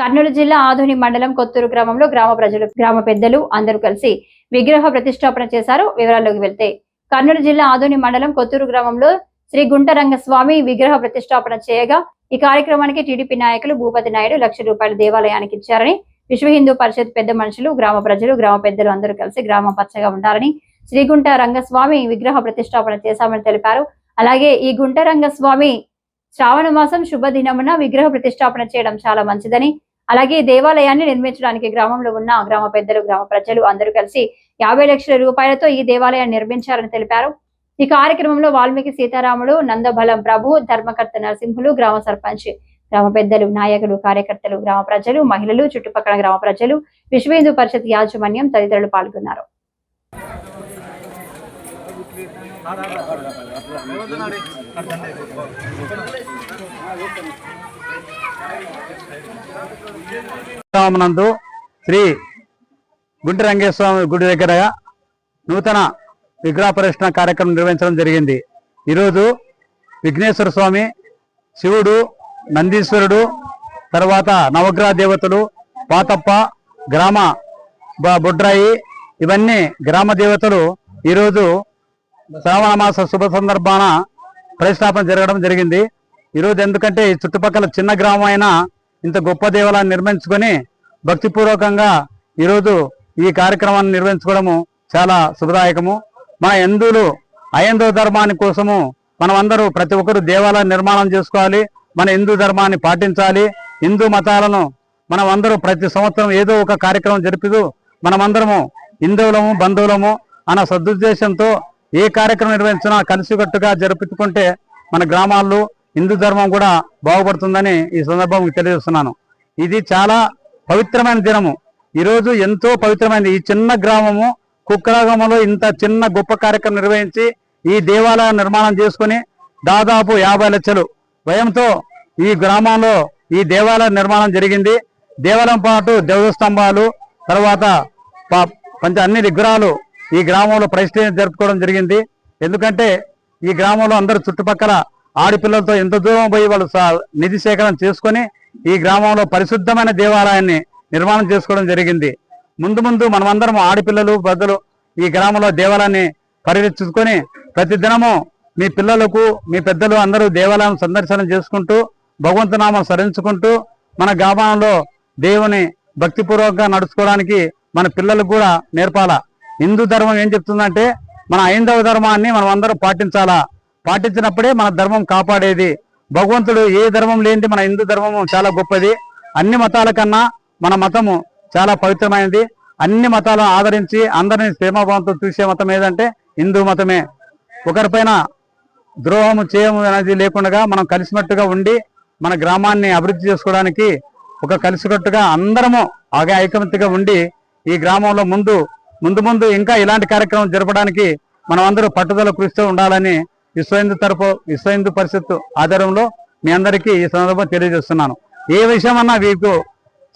కర్నూలు జిల్లా ఆధుని మండలం కొత్తూరు గ్రామంలో గ్రామ ప్రజలు గ్రామ పెద్దలు అందరూ కలిసి విగ్రహ ప్రతిష్టాపన చేశారు. వివరాల్లోకి వెళ్తే కర్నూలు జిల్లా ఆధుని మండలం కొత్తూరు గ్రామంలో శ్రీ గుంటరంగస్వామి విగ్రహ ప్రతిష్టాపన చేయగా ఈ కార్యక్రమానికి టీడీపీ నాయకులు భూపతి నాయుడు లక్ష రూపాయలు దేవాలయానికి ఇచ్చారని విశ్వ హిందూ పరిషత్ పెద్ద మనుషులు గ్రామ ప్రజలు గ్రామ పెద్దలు అందరూ కలిసి గ్రామ పచ్చగా ఉండాలని శ్రీగుంట రంగస్వామి విగ్రహ ప్రతిష్టాపన చేశామని తెలిపారు. అలాగే ఈ గుంట రంగస్వామి శ్రావణ మాసం శుభ దినమున విగ్రహ ప్రతిష్టాపన చేయడం చాలా మంచిదని అలాగే దేవాలయాన్ని నిర్మించడానికి గ్రామంలో ఉన్న గ్రామ పెద్దలు గ్రామ ప్రజలు అందరూ కలిసి యాభై లక్షల రూపాయలతో ఈ దేవాలయాన్ని నిర్మించారని తెలిపారు. ఈ కార్యక్రమంలో వాల్మీకి సీతారాములు నందబలం ప్రభు ధర్మకర్త నరసింహులు గ్రామ సర్పంచ్ గ్రామ పెద్దలు నాయకులు కార్యకర్తలు గ్రామ ప్రజలు మహిళలు చుట్టుపక్కల గ్రామ ప్రజలు విశ్వ హిందూ పరిషత్ యాజమాన్యం తదితరులు పాల్గొన్నారు. నందు శ్రీ గుంటి రంగేశ్వర గుడి దగ్గర నూతన విగ్రహపరిష్ణ కార్యక్రమం నిర్వహించడం జరిగింది. ఈరోజు విఘ్నేశ్వర స్వామి శివుడు నందీశ్వరుడు తర్వాత నవగ్రహ దేవతలు పాతప్ప గ్రామ బ- బొడ్రాయి ఇవన్నీ గ్రామ దేవతలు ఈరోజు శ్రావణ మాస శుభ సందర్భాన ప్రతిష్టాపన జరగడం జరిగింది. ఈరోజు ఎందుకంటే ఈ చుట్టుపక్కల చిన్న గ్రామం అయినా ఇంత గొప్ప దేవాలయాన్ని నిర్మించుకొని భక్తిపూర్వకంగా ఈరోజు ఈ కార్యక్రమాన్ని నిర్వహించుకోవడము చాలా శుభదాయకము. మన హిందువులు అయందో ధర్మాన్ని కోసము మనం అందరూ ప్రతి ఒక్కరు దేవాలయ నిర్మాణం చేసుకోవాలి మన హిందూ ధర్మాన్ని పాటించాలి. హిందూ మతాలను మనం అందరూ ప్రతి సంవత్సరం ఏదో ఒక కార్యక్రమం జరుపుతూ మనమందరము హిందువులము బంధువులము అన్న సదుద్దేశంతో ఏ కార్యక్రమం నిర్వహించినా కలిసికట్టుగా జరుపుకుంటే మన గ్రామాల్లో హిందూ ధర్మం కూడా బాగుపడుతుందని ఈ సందర్భంగా తెలియజేస్తున్నాను. ఇది చాలా పవిత్రమైన దినము. ఈరోజు ఎంతో పవిత్రమైనది ఈ చిన్న గ్రామము కుక్కరాగంలో ఇంత చిన్న గొప్ప కార్యక్రమం నిర్వహించి ఈ దేవాలయం నిర్మాణం చేసుకుని దాదాపు యాభై లక్షలు వ్యయంతో ఈ గ్రామంలో ఈ దేవాలయ నిర్మాణం జరిగింది. దేవాలయం పాటు దేవస్తంభాలు తర్వాత కొంచెం పంచ అన్ని విగ్రహాలు ఈ గ్రామంలో ప్రతిష్ఠ జరుపుకోవడం జరిగింది. ఎందుకంటే ఈ గ్రామంలో అందరు చుట్టుపక్కల ఆడపిల్లలతో ఎంత దూరం పోయి వాళ్ళు నిధి సేకరణ చేసుకొని ఈ గ్రామంలో పరిశుద్ధమైన దేవాలయాన్ని నిర్మాణం చేసుకోవడం జరిగింది. ముందు ముందు మనమందరం ఆడపిల్లలు పెద్దలు ఈ గ్రామంలో దేవాలయాన్ని పరిరక్షించుకొని ప్రతి దినము మీ పిల్లలకు మీ పెద్దలు అందరూ దేవాలయం సందర్శనం చేసుకుంటూ భగవంతునామం స్మరించుకుంటూ మన గ్రామంలో దేవుని భక్తిపూర్వకంగా నడుచుకోవడానికి మన పిల్లలకు కూడా నేర్పాలా. హిందూ ధర్మం ఏం చెప్తుందంటే మన ఐందవ ధర్మాన్ని మనం అందరూ పాటించాలా. పాటించినప్పుడే మన ధర్మం కాపాడేది. భగవంతుడు ఏ ధర్మం లేనిది మన హిందూ ధర్మం చాలా గొప్పది. అన్ని మతాల కన్నా మన మతము చాలా పవిత్రమైనది. అన్ని మతాలను ఆదరించి అందరినీ ప్రేమభావంతో చూసే మతం ఏదంటే హిందూ మతమే. ఒకరిపైన ద్రోహము చేయము అనేది లేకుండా మనం కలిసినట్టుగా ఉండి మన గ్రామాన్ని అభివృద్ధి చేసుకోవడానికి ఒక కలిసికట్టుగా అందరము ఆగా ఐకమత్యగా ఉండి ఈ గ్రామంలో ముందు ముందు ముందు ఇంకా ఇలాంటి కార్యక్రమం జరపడానికి మనం అందరూ పట్టుదల కృషితో ఉండాలని విశ్వ హిందూ తరపు విశ్వ హిందూ పరిషత్ ఆధారంలో మీ అందరికీ ఈ సందర్భం తెలియజేస్తున్నాను. ఏ విషయం అన్నా మీకు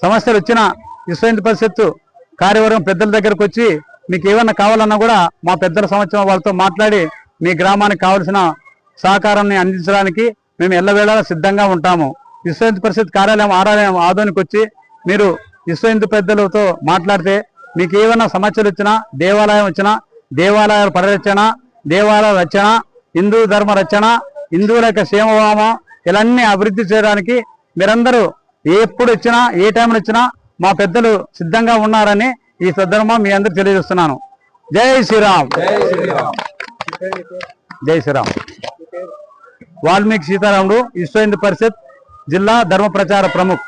సమస్యలు వచ్చినా విశ్వ హిందూ పరిషత్ కార్యవర్గం పెద్దల దగ్గరకు వచ్చి మీకు ఏమన్నా కావాలన్నా కూడా మా పెద్దల సంవత్సరం వాళ్ళతో మాట్లాడి మీ గ్రామానికి కావలసిన సహకారాన్ని అందించడానికి మేము ఎల్లవేళలా సిద్ధంగా ఉంటాము. విశ్వ హిందూ పరిషత్ కార్యాలయం ఆరాలయం ఆదోనికి వచ్చి మీరు విశ్వ హిందూ పెద్దలతో మాట్లాడితే మీకు ఏమైనా సమస్యలు వచ్చినా దేవాలయం వచ్చినా దేవాలయాల పరిరక్షణ దేవాలయ రచన హిందూ ధర్మ రచన హిందువుల యొక్క క్షేమవామం ఇలాన్ని అభివృద్ధి చేయడానికి మీరందరూ ఎప్పుడు వచ్చినా ఏ టైంలో వచ్చినా మా పెద్దలు సిద్ధంగా ఉన్నారని ఈ సందర్భం మీ అందరికి తెలియజేస్తున్నాను. జై శ్రీరామ్. జై శ్రీరామ్. వాల్మీకి సీతారాముడు విశ్వ హిందూ పరిషత్ జిల్లా ధర్మ ప్రచార ప్రముఖ్.